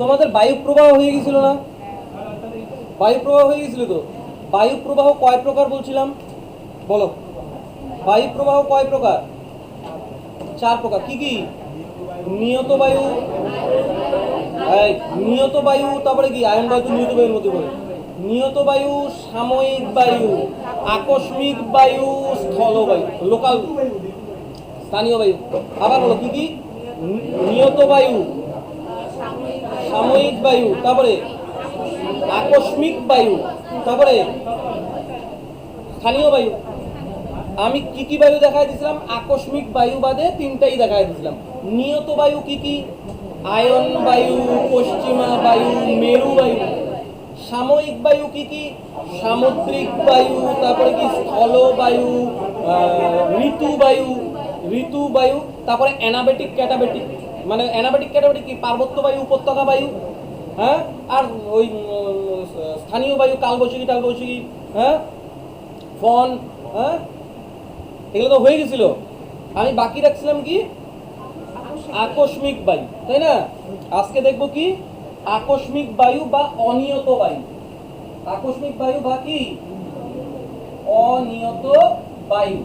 তোমাদের বায়ু প্রবাহ হয়ে গেছিল না? বায়ু প্রবাহ হয়ে গেছিল তো? বায়ু প্রবাহ কয় প্রকার বলছিলাম? বলো। বায়ু প্রবাহ কয় প্রকার? চার প্রকার। কি কি? নিয়ত বায়ু। নিয়ত বায়ু, তারপরে কি? আয়ন বায়ু নিয়ত বায়ুর মধ্যে পড়ে। নিয়ত বায়ু, সাময়িক বায়ু, আকস্মিক বায়ু, স্থল বায়ু, লোকাল স্থানীয় বায়ু। আবার বলো, কি কি? নিয়ত বায়ু। সাময়িক বায়ু, তারপরে আকস্মিক বায়ু, তারপরে স্থানীয় বায়ু। আমি কি কি বায়ু দেখাই দিয়েছিলাম? আকস্মিক বায়ু বাদে তিনটাই দেখাই দিয়েছিলাম। নিয়ত বায়ু কি কি? আয়ন বায়ু, পশ্চিমা বায়ু, মেরু বায়ু। সাময়িক বায়ু কি কি? সামুদ্রিক বায়ু, তারপরে কি? স্থল বায়ু ঋতু বায়ু ঋতু বায়ু, তারপরে অ্যানাবেটিক, ক্যাটাবেটিক। মানে অ্যানাবেটিক ক্যাটাবেটিক কি? পার্বত্য বায়ু, উপত্যকা বায়ু হ্যাঁ? আর ওই স্থানীয় বায়ু, কালবৈশাখী, টালবৈশাখী হ্যাঁ? ফন হ্যাঁ? এগুলো তো হয়ে গেছিল। আমি বাকি রাখছিলাম কি? আকস্মিক বায়ু, তাই না? আজকে দেখব কি? আকস্মিক বায়ু বা অনিয়ত বায়ু। আকস্মিক বায়ু বা কি? অনিয়ত বায়ু।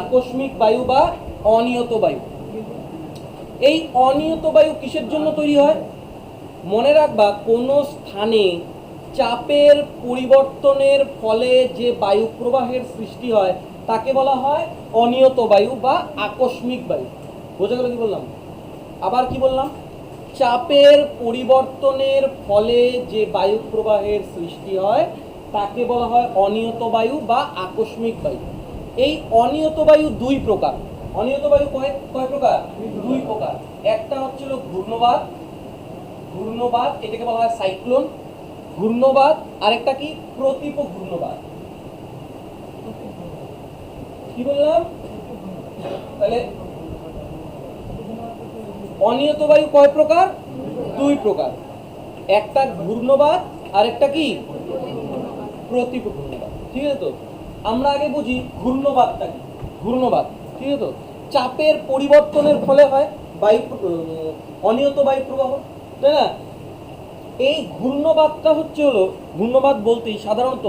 আকস্মিক বায়ু বা অনিয়ত বায়ু। এই অনিয়ত বায়ু কিসের জন্য তৈরি হয়? মনে রাখবা, কোনো স্থানে চাপের পরিবর্তনের ফলে যে বায়ু প্রবাহের সৃষ্টি হয়, তাকে বলা হয় অনিয়ত বায়ু বা আকস্মিক বায়ু। বোঝা গেল কি বললাম? আবার কি বললাম? চাপের পরিবর্তনের ফলে যে বায়ু প্রবাহের সৃষ্টি হয়, তাকে বলা হয় অনিয়ত বায়ু বা আকস্মিক বায়ু। এই অনিয়ত বায়ু দুই প্রকার। অনিয়ত বায়ু কয় কয় প্রকার? দুই প্রকার। একটা হচ্ছিল ঘূর্ণবাদ। ঘূর্ণবাদ, এটাকে বলা হয় সাইক্লোন। ঘূর্ণবাদ, আরেকটা কি? প্রতীপ ঘূর্ণবাদ। কি বললাম? তাহলে অনিয়ত বায়ু কয় প্রকার? দুই প্রকার। একটা ঘূর্ণবাদ, আরেকটা কি? প্রতীপ ঘূর্ণবাদ। ঠিক আছে তো? আমরা আগে বুঝি ঘূর্ণবাদটা কি? ঘূর্ণবাদ। ঠিক আছে? চাপের পরিবর্তনের ফলে হয় বায়ু অনিয়ত বায়ু প্রবাহ, তাই না? এই ঘূর্ণবাদটা হচ্ছে হলো ঘূর্ণবাদ বলতেই সাধারণত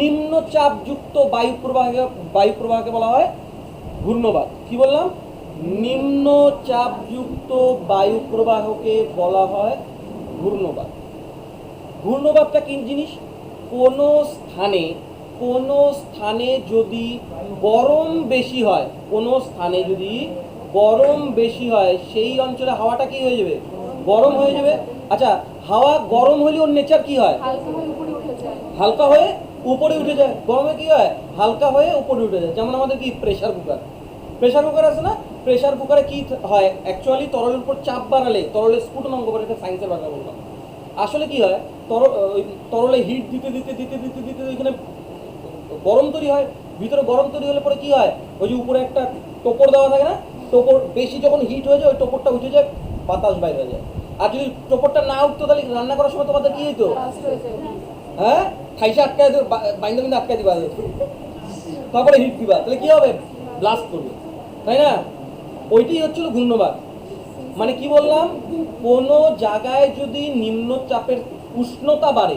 নিম্নচাপযুক্ত বায়ু প্রবাহকে বায়ু প্রবাহকে বলা হয় ঘূর্ণবাদ কি বললাম? নিম্নচাপযুক্ত বায়ু প্রবাহকে বলা হয় ঘূর্ণবাদ ঘূর্ণবাদটা কি জিনিস? কোনো স্থানে কোনো স্থানে যদি গরম বেশি হয় কোনো স্থানে যদি গরম বেশি হয় সেই অঞ্চলে হাওয়াটা কি হয়ে যাবে গরম হয়ে যাবে আচ্ছা হাওয়া গরম হলে ওর নেচার কি হয় হালকা হয়ে উপরে উঠে যায় হয়ে গরমে কি হয় হালকা হয়ে উপরে উঠে যায় যেমন আমাদের কি প্রেসার কুকার প্রেসার কুকার আছে না প্রেসার কুকারে কি হয় অ্যাকচুয়ালি তরলের উপর চাপ বাড়ালে তরলের স্ফুটনাঙ্ক করে এটা সায়েন্সের ভাষা বললাম আসলে কি হয় তরল ওই তরলে হিট দিতে দিতে দিতে দিতে দিতে এখানে গরম তৈরি হয়, ভিতরে গরম তৈরি হলে পরে কি হয়? ওই যে উপরে একটা টোপর দেওয়া থাকে না? টোপর বেশি যখন হিট হয়ে যায়, ওই টোপরটা উঠে যায়, বাতাস বাইরে হয়ে যায়। আর যদি টোপরটা না উঠতো, তাহলে রান্না করার সময় তোমাদের কি ব্লাস্ট হয়ে? খাইসে আটকায় দেবে বাইন্দা বিন্দা আটকায় দিবা। তারপরে হিট দিবা। তাহলে কি হবে? ব্লাস্ট করবে। তাই না? ওইটাই হচ্ছিল ঘূর্ণবাদ মানে কি বললাম? কোনো জায়গায় যদি নিম্নচাপের উষ্ণতা বাড়ে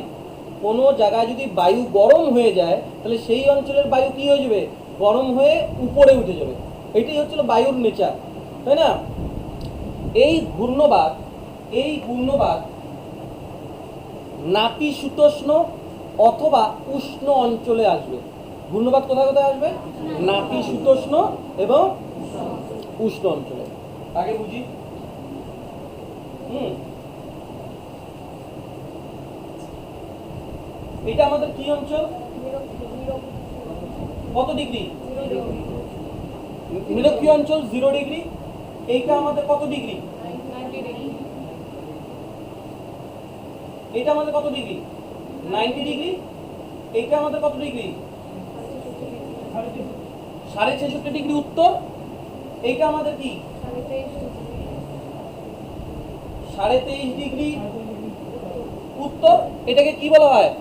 কোনো জায়গায় যদি বায়ু গরম হয়ে যায়, তাহলে সেই অঞ্চলের বায়ু কী হয়ে যাবে? গরম হয়ে উপরে উঠে যাবে। এটাই হচ্ছিল বায়ুর নেচার, তাই না? এই ঘূর্ণবাদ এই ঘূর্ণবাদ নাতিশীতোষ্ণ অথবা উষ্ণ অঞ্চলে আসবে। ঘূর্ণবাদ কোথায় কোথায় আসবে? নাতিশীতোষ্ণ এবং উষ্ণ অঞ্চলে। আগে বুঝি? হুম। এটা আমাদের কি অঞ্চল? কত ডিগ্রি? নিরক্ষীয় অঞ্চল জিরো ডিগ্রি। এইটা আমাদের কত ডিগ্রি? এটা আমাদের কত ডিগ্রি? Ninety degree. এইটা আমাদের কত ডিগ্রি? সাড়ে ছেষট্টি ডিগ্রি উত্তর। এইটা আমাদের কি? সাড়ে তেইশ ডিগ্রি। উত্তর। এটাকে কি বলা হয়?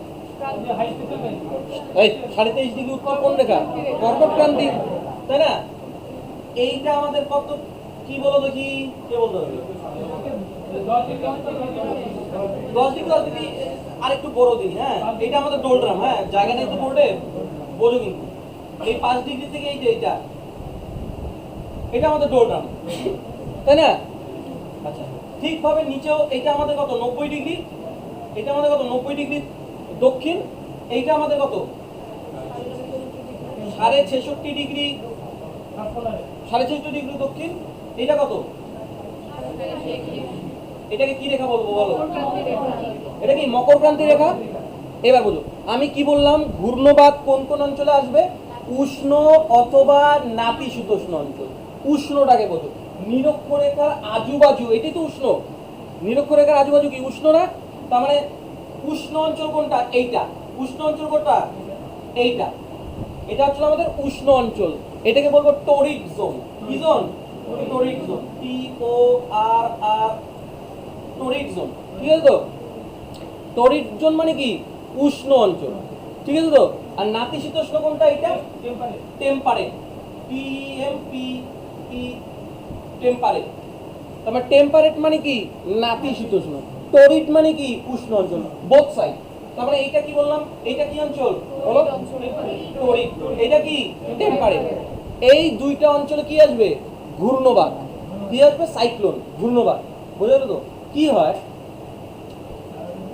এই, সাড়ে তেইশ ডিগ্রি উত্তর কোন রেখা? কর্কট ক্রান্তি, তাই না? এইটা আমাদের কত কি বলো দেখি, কে বলতে হবে দশ ডিগ্রি দশ ডিগ্রি, আরেকটু বড় দিন হ্যাঁ? এটা আমাদের ডোলড্রাম হ্যাঁ? জায়গা নেই তো বোর্ডে বোঝো কিন্তু। এই পাঁচ ডিগ্রি থেকে এই যে এইটা, এটা আমাদের ডোলড্রাম তাই না? আচ্ছা ঠিকভাবে নিচেও এটা আমাদের কত? নব্বই ডিগ্রি? এটা আমাদের কত? নব্বই ডিগ্রি দক্ষিণ, এইটা আমাদের কত? সাড়ে ছেষট্টি ডিগ্রি। সাড়ে ছেষট্টি ডিগ্রি দক্ষিণ এটা কত? এটাকে কি রেখা বলব বলো? এটা কি মকর ক্রান্তি রেখা? এবার বুঝো আমি কি বললাম? ঘূর্ণবাদ কোন কোন অঞ্চলে আসবে? উষ্ণ অথবা নাতিশীতোষ্ণ অঞ্চল। উষ্ণটাকে বোঝো। নিরক্ষরেখার আজুবাজু, এটাই তো উষ্ণ। নিরক্ষরেখার আজুবাজু কি? উষ্ণ না? তার মানে উষ্ণ অঞ্চল কোনটা? এইটা। উষ্ণ অঞ্চল কোনটা? এইটা। এটা হচ্ছে আমাদের উষ্ণ অঞ্চল। এটাকে বলব টরিক জোন কি জোন টরিক জোন টি ও আর আর টরিক জোন ঠিক আছে তো? টরিক জোন মানে কি? উষ্ণ অঞ্চল। ঠিক আছে তো? আর নাতিশীতোষ্ণ কোনটা এটা temperate T M P E temperate তারপর টেম্পারেট মানে কি? নাতিশীতোষ্ণ টরিড মানে কি? উষ্ণ অঞ্চল। বোথ সাইড তারপরে এইটা কি বললাম? এইটা কি অঞ্চল? বলো। এটা কি? টেম্পারেট এই দুইটা অঞ্চলে কি আসবে? ঘূর্ণবাদ। কি আসবে? সাইক্লোন ঘূর্ণবাদ। বুঝে তো? কি হয়?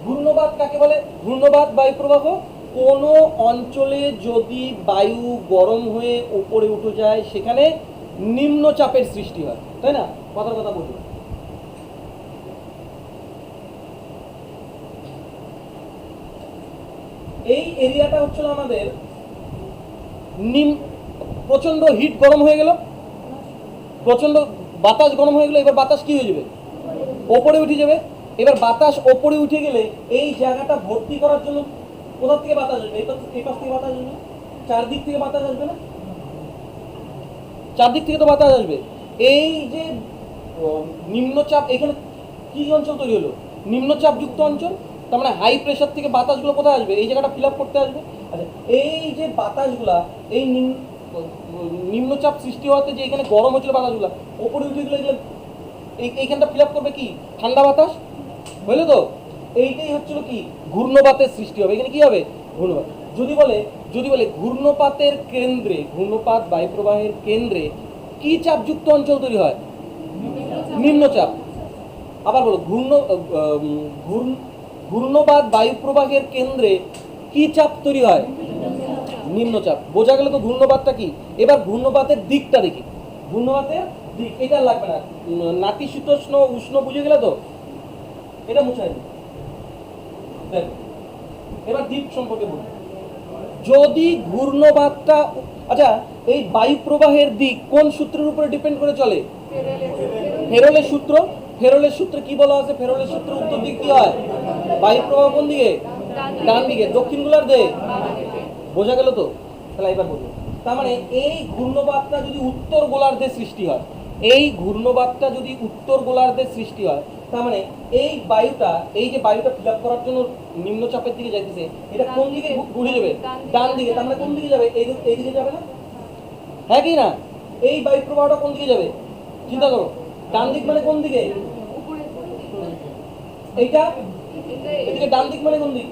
ঘূর্ণবাদ কাকে বলে? ঘূর্ণবাদ বায়ু প্রবাহ কোন অঞ্চলে যদি বায়ু গরম হয়ে উপরে উঠে যায়, সেখানে নিম্নচাপের সৃষ্টি হয়। তাই না? কথার কথা বলুন এই এরিয়াটা হচ্ছিল আমাদের নিম প্রচণ্ড হিট গরম হয়ে গেল। প্রচণ্ড বাতাস গরম হয়ে গেল, এবার বাতাস কি হয়ে যাবে? ওপরে উঠে যাবে। এবার বাতাস ওপরে উঠে গেলে এই জায়গাটা ভর্তি করার জন্য কোথা থেকে বাতাস আসবে? এই পাশ- থেকে বাতাস আসবে? চারদিক থেকে বাতাস আসবে না? চারদিক থেকে তো বাতাস আসবে। এই যে নিম্নচাপ, এখানে কি অঞ্চল তৈরি হলো? নিম্নচাপ যুক্ত অঞ্চল? তার মানে হাই প্রেশার থেকে বাতাসগুলো কোথায় আসবে? এই জায়গাটা ফিল আপ করতে আসবে। আচ্ছা এই যে বাতাসগুলা এই নিম- নিম্নচাপ সৃষ্টি হওয়াতে যে এখানে গরম হচ্ছিল বাতাসগুলা ওপরে উঠে গেলে এগুলো এই এইখানটা ফিল আপ করবে কি? ঠান্ডা বাতাস? বুঝলে তো? এইটাই হচ্ছিল কি? ঘূর্ণপাতের সৃষ্টি হবে। এখানে কি হবে? ঘূর্ণপাত। যদি বলে যদি বলে ঘূর্ণপাতের কেন্দ্রে ঘূর্ণপাত বায়ু প্রবাহের কেন্দ্রে কি চাপযুক্ত অঞ্চল তৈরি হয়? নিম্নচাপ। আবার বলো ঘূর্ণ ঘূর্ণ- ঘূর্ণপাত বায়ু প্রবাহের কেন্দ্রে কি চাপ তৈরি হয়? নিম্নচাপ। বোঝা গেল তো ঘূর্ণপাতটা কি? এবার ঘূর্ণপাতের দিকটা দেখি। ঘূর্ণপাতের দিক এটা লাগবে না। নাতিশীতোষ্ণ উষ্ণ বুঝে গেলে তো? এটা দিই। এবার দিক সম্পর্কে বলি। যদি ঘূর্ণবাতটা আচ্ছা এই বায়ু প্রবাহের দিক কোন সূত্রের উপরে ডিপেন্ড করে চলে? ফেরোলের সূত্র। ফেরোলের সূত্রে। কি বলা আছে? ফেরোলের সূত্র উত্তর দিক কি হয়? বায়ু প্রবাহ কোন দিকে? ডান দিকে, দক্ষিণ গোলার্ধে? বোঝা গেল তো? তাহলে এবার বলব। তার মানে এই ঘূর্ণবাতটা যদি উত্তর গোলার্ধে সৃষ্টি হয়, এই ঘূর্ণবাতটা যদি উত্তর গোলার্ধে সৃষ্টি হয়, তার মানে এই বায়ুটা, এই যে বায়ুটা ফিল করার জন্য নিম্নচাপের দিকে যাইতেছে, এটা কোন দিকে ঘুরে যাবে ডান দিকে। তার মানে কোন দিকে যাবে? এই এই দিকে যাবে না? হ্যাঁ কি না? এই বায়ু প্রবাহটা কোন দিকে যাবে? চিন্তা করো। ডান দিক মানে কোন দিকে? এইটা এদিকে ডান দিক মানে কোন দিক?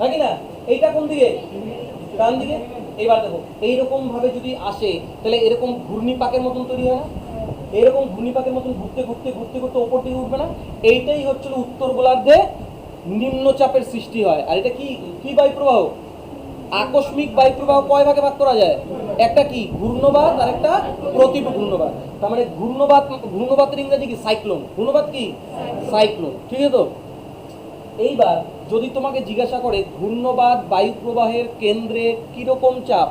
নাকি না? এইটা কোন দিকে? ডান দিকে? দেখো, এইরকম ভাবে যদি আসে, তাহলে এরকম ঘূর্ণিপাকের মতন তৈরি হয় না? এরকম ঘূর্ণিপাকের মতন ঘুরতে ঘুরতে ঘুরতে ঘুরতে ওপর দিকে উঠবে না? এইটাই উত্তর গোলার্ধে নিম্নচাপের সৃষ্টি হয়। আর এটা কি কি বায়ু প্রবাহ আকস্মিক বায়ু প্রবাহ কয় ভাগে ভাগ করা যায়? একটা কি ঘূর্ণবাদ আর একটা প্রতিপ ঘূর্ণবাদ তার মানে ঘূর্ণবাদ ঘূর্ণবাতের ইংরেজি কি? সাইক্লোন। ঘূর্ণবাত কি? সাইক্লোন। ঠিক আছে তো? এইবার যদি তোমাকে জিজ্ঞাসা করে ঘূর্ণবাদ বায়ু প্রবাহের কেন্দ্রে কীরকম চাপ?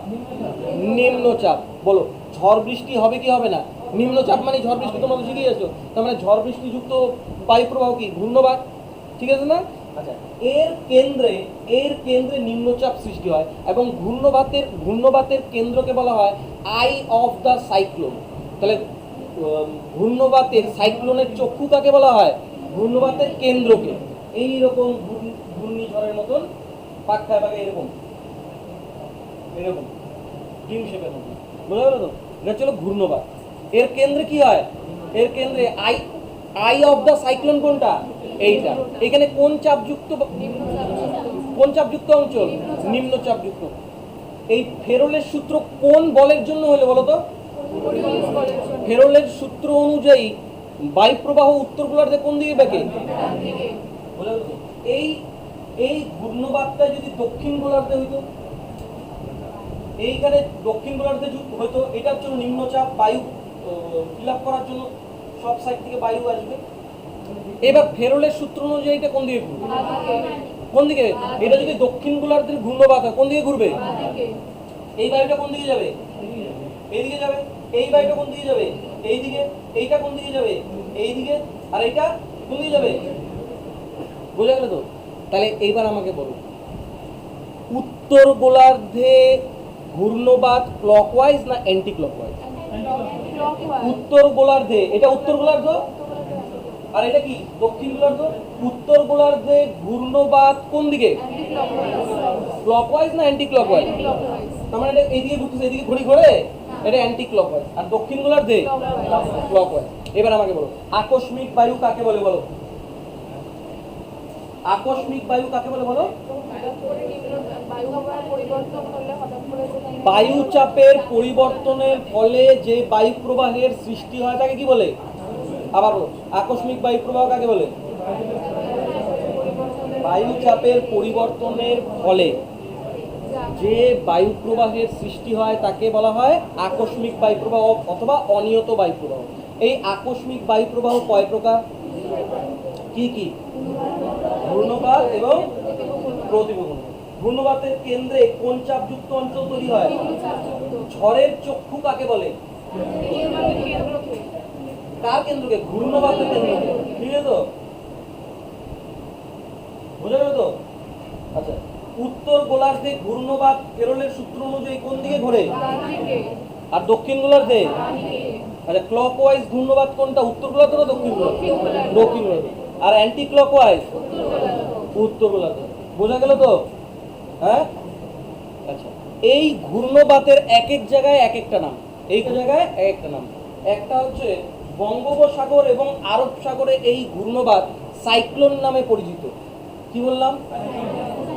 নিম্নচাপ। বলো, ঝড় বৃষ্টি হবে কি হবে না? নিম্নচাপ মানে ঝড় বৃষ্টি, তোমরা তো শিখে গেছো তার মানে ঝড় বৃষ্টিযুক্ত বায়ু প্রবাহ কি? ঘূর্ণবাদ ঠিক আছে না? আচ্ছা এর কেন্দ্রে এর কেন্দ্রে নিম্নচাপ সৃষ্টি হয় এবং ঘূর্ণবাতের ঘূর্ণবাতের কেন্দ্রকে বলা হয় আই অফ দ্য সাইক্লোন। তাহলে ঘূর্ণবাতের সাইক্লোনের চক্ষু কাকে বলা হয়? ঘূর্ণবাতের কেন্দ্রকে। এইরকম ঘূর্ণি- ঘূর্ণিঝড়ের মতন পাক খায় পাকে এরকম। এরকম। ডিম শেপের মতন। গেল তো এটা হচ্ছিল ঘূর্ণবাত এর কেন্দ্রে কি হয়? এর কেন্দ্রে eye eye of the cyclone কোনটা? এইটা। এখানে কোন চাপযুক্ত কোন চাপযুক্ত অঞ্চল নিম্ন চাপযুক্ত এই ফেরোলের সূত্র কোন বলের জন্য হলে বলো তো? ফেরোলের সূত্র অনুযায়ী বায়ু প্রবাহ উত্তর গোলার্ধে কোন দিকে বেঁকে? এই এই ঘূর্ণবাদটা যদি দক্ষিণ গোলার্ধে হইতো, এইখানে দক্ষিণ গোলার্ধে হয়তো এটা হচ্ছে নিম্নচাপ, বায়ু ফিল করার জন্য সব সাইড থেকে বায়ু আসবে। এবার ফেরোলের সূত্র অনুযায়ী এটা কোন দিকে ঘুরবে? কোন দিকে? এটা যদি দক্ষিণ গোলার্ধের ঘূর্ণবাদ হয়, কোন দিকে ঘুরবে? এই বায়ুটা কোন দিকে যাবে? এইদিকে যাবে। এই বায়ুটা কোন দিকে যাবে? এইদিকে। এইটা কোন দিকে যাবে? এইদিকে। আর এইটা কোন দিকে যাবে? বোঝা গেল তো? তাহলে এইবার আমাকে বলো। উত্তর গোলার্ধে ঘূর্ণবাদ ক্লকওয়াইজ না অ্যান্টি ক্লকওয়াইজ উত্তর গোলার্ধে এটা উত্তর গোলার্ধ? আর এটা কি? দক্ষিণ গোলার্ধ? উত্তর গোলার্ধে ঘূর্ণবাদ কোন দিকে? ক্লকওয়াইজ না অ্যান্টি ক্লকওয়াইজ তার মানে এটা এইদিকে ঘুরতেছে এইদিকে ঘুরে ঘুরে এটা অ্যান্টি ক্লকওয়াইজ আর দক্ষিণ গোলার্ধে? ক্লকওয়াইজ এবার আমাকে বলো আকস্মিক বায়ু কাকে বলে বলো? আকস্মিক বায়ু কাকে বলে বলো? বায়ু চাপের পরিবর্তনের ফলে যে বায়ু প্রবাহের সৃষ্টি হয় তাকে কি বলে? আবার আকস্মিক বায়ু প্রবাহ কাকে বলে? বায়ু চাপের পরিবর্তনের ফলে যে বায়ু প্রবাহের সৃষ্টি হয় তাকে বলা হয় আকস্মিক বায়ু প্রবাহ অথবা অনিয়ত বায়ু প্রবাহ। এই আকস্মিক বায়ু প্রবাহ কয় প্রকার? কি কি? ঘূর্ণবাদ এবং প্রতিবহন ঘূর্ণবাতের কেন্দ্রে কোন চাপযুক্ত অঞ্চল তৈরি হয়? ঝড়ের চক্ষু কাকে বলে? কার কেন্দ্রকে? ঘূর্ণবাতের কেন্দ্রকে। ঠিক আছে তো? বোঝা গেল তো? আচ্ছা উত্তর গোলার্ধে ঘূর্ণবাদ কেরলের সূত্র অনুযায়ী কোন দিকে ঘোরে? আর দক্ষিণ গোলার্ধে? আচ্ছা ক্লকওয়াইজ ঘূর্ণবাদ কোনটা? উত্তর গোলার্ধে না দক্ষিণ গোলার্ধে? দক্ষিণ গোলার্ধে। আর অ্যান্টি ক্লকওয়াইজ উত্তর গোলার্ধে বোঝা গেল তো? হ্যাঁ? আচ্ছা। এই ঘূর্ণবাতের এক এক জায়গায় এক একটা নাম। এই জায়গায় এক একটা নাম। একটা হচ্ছে বঙ্গোপসাগর এবং আরব সাগরে এই ঘূর্ণবাত সাইক্লোন নামে পরিচিত। কি বললাম?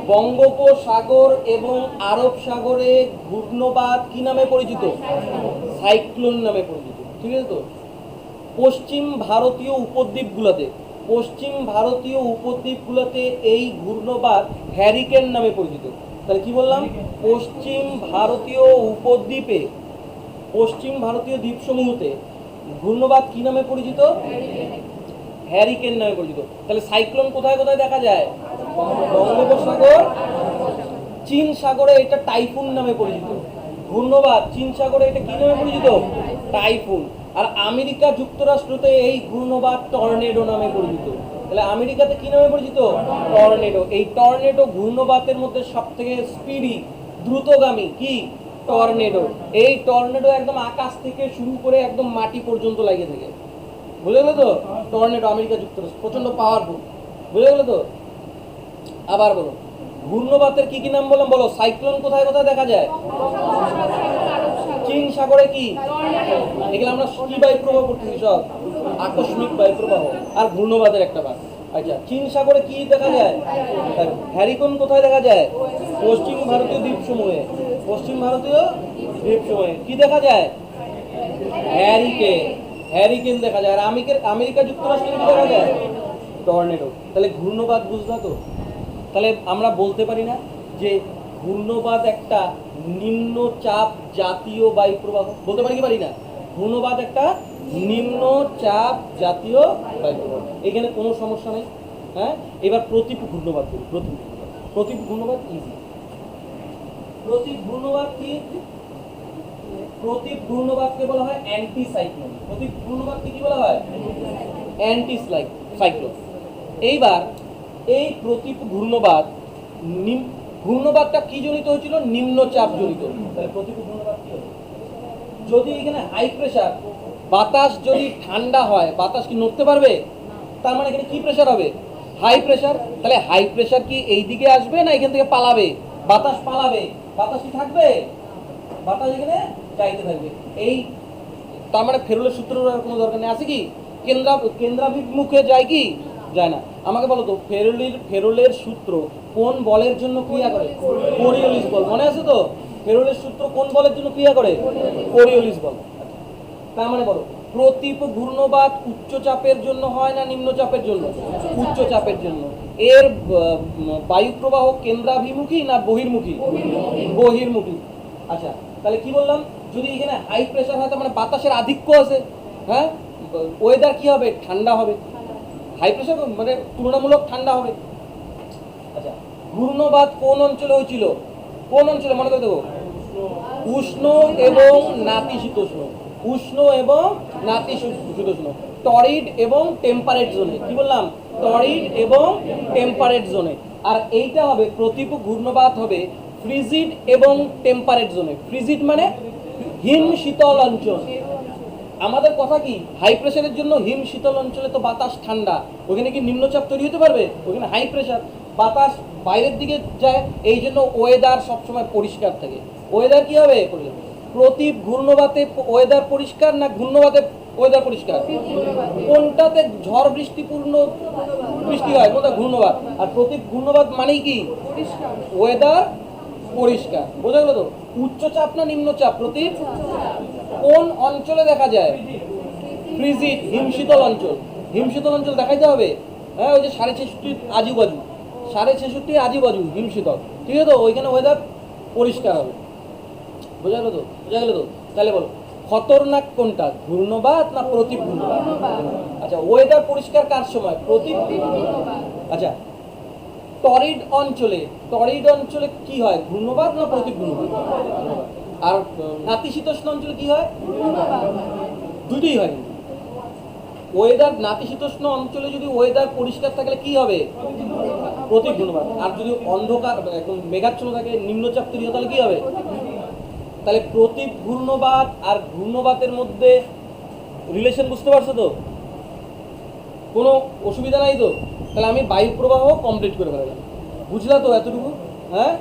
বঙ্গোপসাগর এবং আরব সাগরে ঘূর্ণবাত কি নামে পরিচিত? সাইক্লোন নামে পরিচিত। ঠিক আছে তো? পশ্চিম ভারতীয় উপদ্বীপগুলোতে। পশ্চিম ভারতীয় উপদ্বীপগুলোতে এই ঘূর্ণবাদ হ্যারিকেন নামে পরিচিত। তাহলে কি বললাম? পশ্চিম ভারতীয় উপদ্বীপে, পশ্চিম ভারতীয় দ্বীপসমূহতে ঘূর্ণবাদ কি নামে পরিচিত? হ্যারিকেন নামে পরিচিত। তাহলে সাইক্লোন কোথায় কোথায় দেখা যায়? বঙ্গোপসাগর। চীন সাগরে এটা টাইফুন নামে পরিচিত। ঘূর্ণবাদ চীন সাগরে এটা কি নামে পরিচিত? টাইফুন। আর আমেরিকা যুক্তরাষ্ট্রতে এই ঘূর্ণবাদ টর্নেডো নামে পরিচিত। তাহলে আমেরিকাতে কি নামে পরিচিত? টর্নেডো। এই টর্নেডো ঘূর্ণবাতের মধ্যে সব থেকে স্পিডি দ্রুতগামী কি? টর্নেডো। এই টর্নেডো একদম আকাশ থেকে শুরু করে একদম মাটি পর্যন্ত লাগিয়ে থাকে। বুঝে গেলো তো? টর্নেডো আমেরিকা যুক্তরাষ্ট্র। প্রচণ্ড পাওয়ারফুল বুঝে গেলো তো? আবার বলো। ঘূর্ণবাতের কি কি নাম বললাম? বলো। সাইক্লোন কোথায় কোথায় দেখা যায়? চীন সাগরে কি? এগুলো আমরা কি বায়ু প্রবাহ করতেছি সব। আকস্মিক বায়ু প্রবাহ আর ঘূর্ণবাদের একটা বাস। আচ্ছা চীন সাগরে কি দেখা যায়? হ্যারিকন কোথায় দেখা যায়? পশ্চিম ভারতীয় দ্বীপ দ্বীপসমূহে। পশ্চিম ভারতীয় দ্বীপসমূহে। কি দেখা যায়? হ্যারিকেন। হ্যারিকেন দেখা যায়। আর আমেরিকার আমেরিকা যুক্তরাষ্ট্রে কি দেখা যায়? টর্নেডো। তাহলে ঘূর্ণবাদ বুঝলা তো? তাহলে আমরা বলতে পারি না যে ঘূর্ণবাদ একটা নিম্ন চাপ জাতীয় বায়ু প্রবাহ বলতে পারি কি পারি না? ঘূর্ণবাদ একটা নিম্ন চাপ জাতীয় বায়ু প্রবাহ এখানে কোনো সমস্যা নেই হ্যাঁ? এবার প্রতীপ ঘূর্ণবাদ করি, প্রতীপ প্রতীপ ঘূর্ণবাদ ইজি প্রতীপ ঘূর্ণবাদ কি? প্রতীপ ঘূর্ণবাদকে বলা হয় অ্যান্টি সাইক্লোন প্রতীপ ঘূর্ণবাদকে কি বলা হয়? অ্যান্টি সাইক্লোন এইবার এই প্রতীপ ঘূর্ণবাদ ঘূর্ণবাদটা কি জনিত হয়েছিল? নিম্নচাপ জনিত তাহলে যদি এখানে হাই প্রেশার বাতাস যদি ঠান্ডা হয়, বাতাস কি নড়তে পারবে? তার মানে এখানে কি প্রেশার হবে? হাই প্রেশার তাহলে হাই প্রেশার কি এই দিকে আসবে না এখান থেকে পালাবে? বাতাস পালাবে। বাতাস কি থাকবে? বাতাস এখানে চাইতে থাকবে। এই তার মানে ফেরুলের সূত্র কোনো দরকার নেই। আছে কি? কেন্দ্রা কেন্দ্রাভিমুখে যায় কি? যায় না। আমাকে বলো তো ফেরুলির ফেরুলের সূত্র কোন বলের জন্য ক্রিয়া করে? কোরিওলিস বল। মনে আছে তো? ফেরুলের সূত্র কোন বলের জন্য ক্রিয়া করে? কোরিওলিস বল। তার মানে বলো, প্রতীপ ঘূর্ণবাদ উচ্চ চাপের জন্য হয় না নিম্ন চাপের জন্য? উচ্চ চাপের জন্য। এর বায়ু প্রবাহ কেন্দ্রাভিমুখী না বহির্মুখী? বহির্মুখী। আচ্ছা তাহলে কি বললাম? যদি এখানে হাই প্রেশার হয়, তার মানে বাতাসের আধিক্য আছে। হ্যাঁ? ওয়েদার কি হবে? ঠান্ডা হবে। হাই প্রেশার মানে তুলনামূলক ঠান্ডা হবে। আচ্ছা ঘূর্ণবাদ কোন অঞ্চলে হয়েছিল? কোন অঞ্চলে, মনে করে দেবো? উষ্ণ এবং নাতিশীতোষ্ণ উষ্ণ এবং নাতিশীতোষ্ণ টরিড এবং টেম্পারেট জোনে। কি বললাম? টরিড এবং টেম্পারেট জোনে। আর এইটা হবে প্রতীপ ঘূর্ণবাত হবে ফ্রিজিড এবং টেম্পারেট জোনে। ফ্রিজিড মানে হিম শীতল অঞ্চল। আমাদের কথা কি? হাই প্রেশারের জন্য হিম শীতল অঞ্চলে তো বাতাস ঠান্ডা। ওখানে কি নিম্নচাপ তৈরি হতে পারবে? ওখানে হাই প্রেশার বাতাস বাইরের দিকে যায়, এই জন্য ওয়েদার সবসময় পরিষ্কার থাকে। ওয়েদার কি হবে? প্রতীপ ঘূর্ণবাতে ওয়েদার পরিষ্কার না ঘূর্ণবাতে ওয়েদার পরিষ্কার? কোনটাতে ঝড় বৃষ্টিপূর্ণ বৃষ্টি হয়, কোনটা ঘূর্ণবাদ আর প্রতীপ ঘূর্ণবাদ মানেই কি? ওয়েদার পরিষ্কার। বোঝা গেল তো? উচ্চচাপ না নিম্নচাপ? প্রতীপ? কোন অঞ্চলে দেখা যায়? ফ্রিজিড হিমশীতল অঞ্চল। হিমশীতল অঞ্চল দেখাইতে হবে? হ্যাঁ ওই যে সাড়ে ছেষট্টি আজুবাজু। সাড়ে ছেষট্টি আজুবাজু, হিমশীতল। ঠিক আছে তো? ওইখানে ওয়েদার পরিষ্কার হবে। বোঝা গেল তো? বোঝা গেল তো? তাহলে বলো, খতরনাক কোনটা? ঘূর্ণবাদ না প্রতীপ আচ্ছা ওয়েদার পরিষ্কার কার সময়? প্রতীপ আচ্ছা টরিড অঞ্চলে টরিড অঞ্চলে কি হয়? ঘূর্ণবাদ না প্রতীপ ঘূর্ণবাদ আর নাতিশীতোষ্ণ অঞ্চলে কি হয়? দুটোই হয়। ওয়েদার নাতিশীতোষ্ণ অঞ্চলে যদি ওয়েদার পরিষ্কার থাকলে কি হবে? ঘূর্ণবাদ আর যদি অন্ধকার, একদম মেঘাচ্ছন্ন থাকে, নিম্নচাপ তৈরি হয়, তাহলে কি হবে? তাহলে প্রতীপ ঘূর্ণবাদ আর ঘূর্ণবাতের মধ্যে রিলেশন বুঝতে পারছ তো? কোনো অসুবিধা নাই তো? তাহলে আমি বায়ু প্রবাহ কমপ্লিট করে ফেলাম বুঝলা তো এতটুকু? হ্যাঁ?